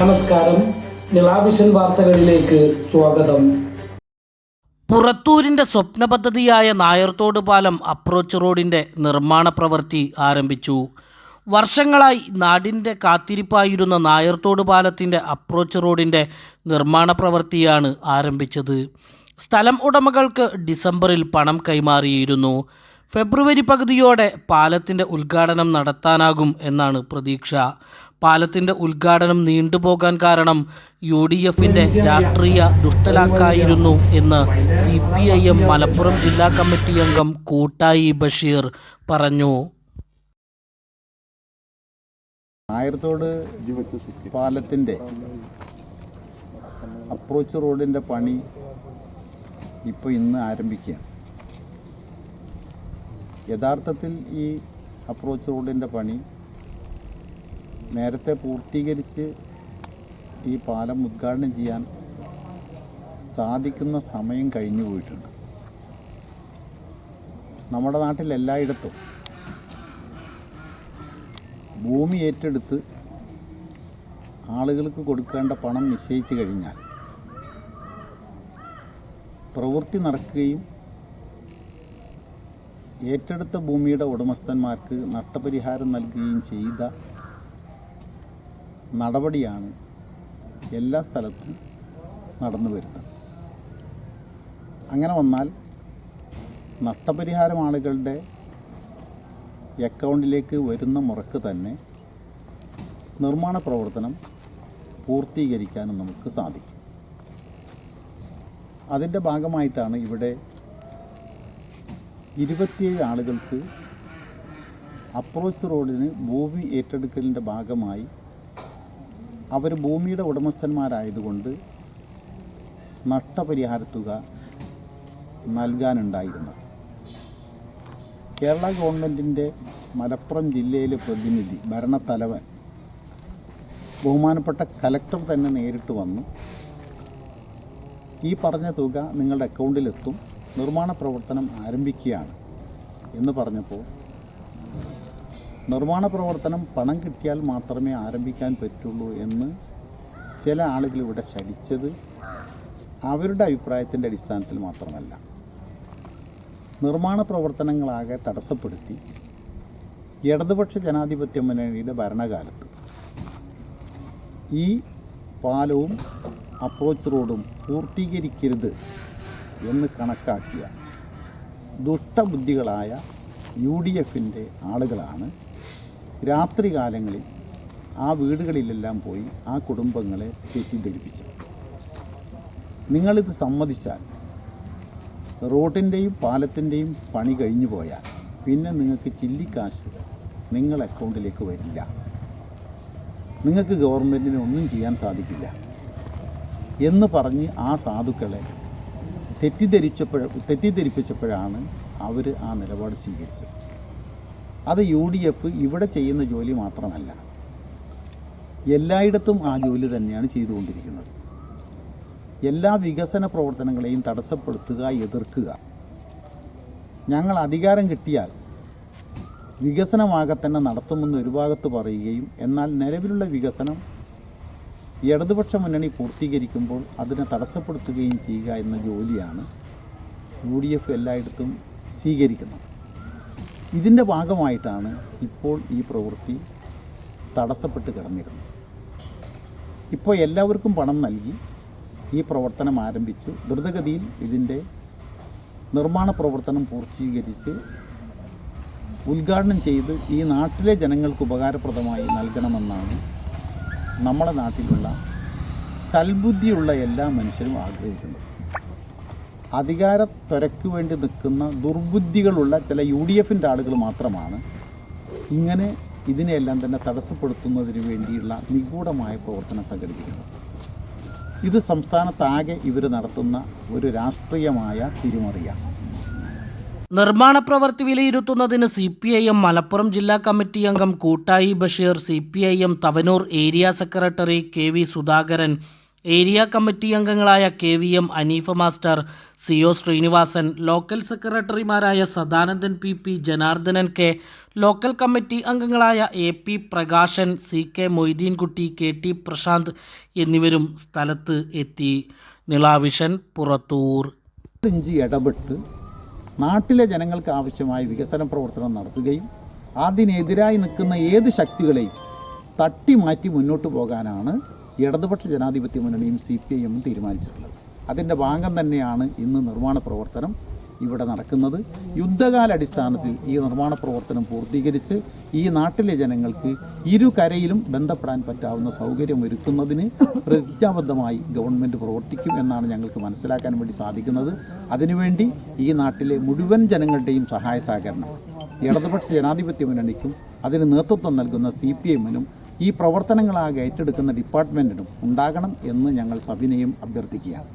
നമസ്കാരം. നിളാവിഷൻ വാർത്തകളിലേക്ക് സ്വാഗതം. പുറത്തൂരിന്റെ സ്വപ്ന പദ്ധതിയായ നായർത്തോട് പാലം അപ്രോച്ച് റോഡിന്റെ നിർമ്മാണ പ്രവൃത്തി ആരംഭിച്ചു. വർഷങ്ങളായി നാടിന്റെ കാത്തിരിപ്പായിരുന്ന നായർത്തോട് പാലത്തിന്റെ അപ്രോച്ച് റോഡിന്റെ നിർമ്മാണ പ്രവൃത്തിയാണ് ആരംഭിച്ചത്. സ്ഥലം ഉടമകൾക്ക് ഡിസംബറിൽ പണം കൈമാറിയിരുന്നു. ഫെബ്രുവരി പകുതിയോടെ പാലത്തിന്റെ ഉദ്ഘാടനം നടത്താനാകും എന്നാണ് പ്രതീക്ഷ. പാലത്തിന്റെ ഉദ്ഘാടനം നീണ്ടുപോകാൻ കാരണം യു ഡി എഫിന്റെ രാഷ്ട്രീയ ദുഷ്ടലാക്കായിരുന്നു എന്ന് C P I M Malappuram ജില്ലാ കമ്മിറ്റി അംഗം കൂട്ടായി ബഷീർ പറഞ്ഞു. നായർത്തോട് പാലത്തിന്റെ അപ്രോച്ച് റോഡിന്റെ പണി ഇപ്പോൾ ഇന്ന് ആരംഭിക്കുകയാണ്. യഥാർത്ഥത്തിൽ ഈ അപ്രോച്ച് റോഡിന്റെ പണി നേരത്തെ പൂർത്തീകരിച്ച് ഈ പാലം ഉദ്ഘാടനം ചെയ്യാൻ സാധിക്കുന്ന സമയം കഴിഞ്ഞു പോയിട്ടുണ്ട്. നമ്മുടെ നാട്ടിൽ എല്ലായിടത്തും ഭൂമി ഏറ്റെടുത്ത് ആളുകൾക്ക് കൊടുക്കേണ്ട പണം നിശ്ചയിച്ചു കഴിഞ്ഞാൽ പ്രവൃത്തി നടക്കുകയും ഏറ്റെടുത്ത ഭൂമിയുടെ ഉടമസ്ഥന്മാർക്ക് നഷ്ടപരിഹാരം നൽകുകയും ചെയ്ത നടപടിയാണ് എല്ലാ സ്ഥലത്തും നടന്നു വരുന്നത്. അങ്ങനെ വന്നാൽ നഷ്ടപരിഹാരം ആളുകളുടെ അക്കൗണ്ടിലേക്ക് വരുന്ന മുറക്ക് തന്നെ നിർമ്മാണ പ്രവർത്തനം പൂർത്തീകരിക്കാനും നമുക്ക് സാധിക്കും. അതിന്റെ ഭാഗമായിട്ടാണ് ഇവിടെ ഇരുപത്തിയേഴ് ആളുകൾക്ക് അപ്രോച്ച് റോഡിന് ഭൂമി ഏറ്റെടുക്കലിന്റെ ഭാഗമായി അവർ ഭൂമിയുടെ ഉടമസ്ഥന്മാരായതുകൊണ്ട് നഷ്ടപരിഹാരത്തുക നൽകാനുണ്ടായിരുന്നു. കേരള ഗവൺമെന്റിന്റെ മലപ്പുറം ജില്ലയിലെ പ്രതിനിധി ഭരണത്തലവൻ ബഹുമാനപ്പെട്ട കലക്ടർ തന്നെ നേരിട്ട് വന്നു. ഈ പറഞ്ഞ തുക നിങ്ങളുടെ അക്കൗണ്ടിലെത്തും. നിർമ്മാണ പ്രവർത്തനം ആരംഭിക്കുകയാണ് എന്ന് പറഞ്ഞപ്പോൾ നിർമ്മാണ പ്രവർത്തനം പണം കിട്ടിയാൽ മാത്രമേ ആരംഭിക്കാൻ പറ്റുള്ളൂ എന്ന് ചില ആളുകൾ ഇവിടെ ശടിച്ചത് അവരുടെ അഭിപ്രായത്തിന്റെ അടിസ്ഥാനത്തിൽ മാത്രമല്ല. നിർമ്മാണ പ്രവർത്തനങ്ങളാകെ തടസ്സപ്പെടുത്തി ഇടതുപക്ഷ ജനാധിപത്യ മുന്നണിയുടെ ഭരണകാലത്ത് ഈ പാലവും അപ്രോച്ച് റോഡും പൂർത്തീകരിക്കരുത് എന്ന് കണക്കാക്കിയ ദുഷ്ടബുദ്ധികളായ യു ഡി എഫിന്റെ ആളുകളാണ് രാത്രി കാലങ്ങളിൽ ആ വീടുകളിലെല്ലാം പോയി ആ കുടുംബങ്ങളെ തെറ്റിദ്ധരിപ്പിച്ചത്. നിങ്ങളിത് സമ്മതിച്ചാൽ റോഡിന്റെയും പാലത്തിന്റെയും പണി കഴിഞ്ഞു പോയാൽ പിന്നെ നിങ്ങൾക്ക് ചില്ലിക്കാശ് നിങ്ങൾ അക്കൗണ്ടിലേക്ക് വരില്ല. നിങ്ങൾക്ക് ഗവൺമെന്റിന് ഒന്നും ചെയ്യാൻ സാധിക്കില്ല എന്ന് പറഞ്ഞ് ആ സാധുക്കളെ തെറ്റിദ്ധരിച്ചപ്പോഴ തെറ്റിദ്ധരിപ്പിച്ചപ്പോഴാണ് അവർ ആ നിലപാട് സ്വീകരിച്ചത്. അത് യു ഡി എഫ് ഇവിടെ ചെയ്യുന്ന ജോലി മാത്രമല്ല എല്ലായിടത്തും ആ ജോലി തന്നെയാണ് ചെയ്തുകൊണ്ടിരിക്കുന്നത്. എല്ലാ വികസന പ്രവർത്തനങ്ങളെയും തടസ്സപ്പെടുത്തുക എതിർക്കുക. ഞങ്ങൾ അധികാരം കിട്ടിയാൽ വികസനമാകെ തന്നെ നടത്തുമെന്ന് ഒരു ഭാഗത്ത് പറയുകയും എന്നാൽ നിലവിലുള്ള വികസനം ഇടതുപക്ഷ മുന്നണി പൂർത്തീകരിക്കുമ്പോൾ അതിനെ തടസ്സപ്പെടുത്തുകയും ചെയ്യുക എന്ന ജോലിയാണ് യു ഡി എഫ് എല്ലായിടത്തും സ്വീകരിക്കുന്നത്. ഇതിന്റെ ഭാഗമായിട്ടാണ് ഇപ്പോൾ ഈ പ്രവൃത്തി തടസ്സപ്പെട്ട് കിടന്നിരുന്നത്. ഇപ്പോൾ എല്ലാവർക്കും പണം നൽകി ഈ പ്രവർത്തനം ആരംഭിച്ചു. ദ്രുതഗതിയിൽ ഇതിന്റെ നിർമ്മാണ പ്രവർത്തനം പൂർത്തീകരിച്ച് ഉദ്ഘാടനം ചെയ്ത് ഈ നാട്ടിലെ ജനങ്ങൾക്ക് ഉപകാരപ്രദമായി നൽകണമെന്നാണ് നമ്മുടെ നാട്ടിലുള്ള സൽബുദ്ധിയുള്ള എല്ലാ മനുഷ്യരും ആഗ്രഹിക്കുന്നത്. അധികാര ത്വരയ്ക്ക് വേണ്ടി നിൽക്കുന്ന ദുർബുദ്ധികളുള്ള ചില യു ഡി എഫിന്റെ ആളുകൾ മാത്രമാണ് ഇങ്ങനെ ഇതിനെയെല്ലാം തന്നെ തടസ്സപ്പെടുത്തുന്നതിന് വേണ്ടിയുള്ള നിഗൂഢമായ പ്രവർത്തനം സംഘടിപ്പിക്കുന്നത്. ഇത് സംസ്ഥാനത്താകെ ഇവർ നടത്തുന്ന ഒരു രാഷ്ട്രീയമായ തിരിമറിയാണ് നിർമ്മാണ പ്രവൃത്തി വിലയിരുത്തുന്നതിന് C P I M Malappuram ജില്ലാ കമ്മിറ്റി അംഗം Koottayi Basheer C P I M Thavanur area secretary K V Sudhakaran area committee അംഗങ്ങളായ K V M Aneefa master C O Srinivasan local സെക്രട്ടറിമാരായ Sadanandan P P Janardhanan K local committee അംഗങ്ങളായ A P Prakashan C K Moideenkutty K T Prashanth എന്നിവരും സ്ഥലത്ത് എത്തി. നിളാവിഷൻ പുറത്തൂർ. ഇടപെട്ട് നാട്ടിലെ ജനങ്ങൾക്ക് ആവശ്യമായ വികസന പ്രവർത്തനം നടത്തുകയും അതിനെതിരായി നിൽക്കുന്ന ഏത് ശക്തികളെയും തട്ടി മാറ്റി മുന്നോട്ട് പോകാനാണ് ഇടതുപക്ഷ ജനാധിപത്യ മുന്നണിയും സി പി ഐ എമ്മും തീരുമാനിച്ചിട്ടുള്ളത്. അതിന്റെ ഭാഗം തന്നെയാണ് ഇന്ന് നിർമ്മാണ പ്രവർത്തനം ഇവിടെ നടക്കുന്നത്. യുദ്ധകാലടിസ്ഥാനത്തിൽ ഈ നിർമ്മാണ പ്രവർത്തനം പൂർത്തീകരിച്ച് ഈ നാട്ടിലെ ജനങ്ങൾക്ക് ഇരു കരയിലും ബന്ധപ്പെടാൻ പറ്റാവുന്ന സൗകര്യം ഒരുക്കുന്നതിന് പ്രതിജ്ഞാബദ്ധമായി ഗവൺമെന്റ് പ്രവർത്തിക്കും എന്നാണ് ഞങ്ങൾക്ക് മനസ്സിലാക്കാൻ വേണ്ടി സാധിക്കുന്നത്. അതിനുവേണ്ടി ഈ നാട്ടിലെ മുഴുവൻ ജനങ്ങളുടെയും സഹായ സഹകരണം ഇടതുപക്ഷ ജനാധിപത്യ മുന്നണിക്കും അതിന് നേതൃത്വം നൽകുന്ന സി പി എമ്മിനും ഈ പ്രവർത്തനങ്ങളാകെ ഏറ്റെടുക്കുന്ന ഡിപ്പാർട്ട്മെന്റിനും ഉണ്ടാകണം എന്ന് ഞങ്ങൾ സവിനയം അഭ്യർത്ഥിക്കുകയാണ്.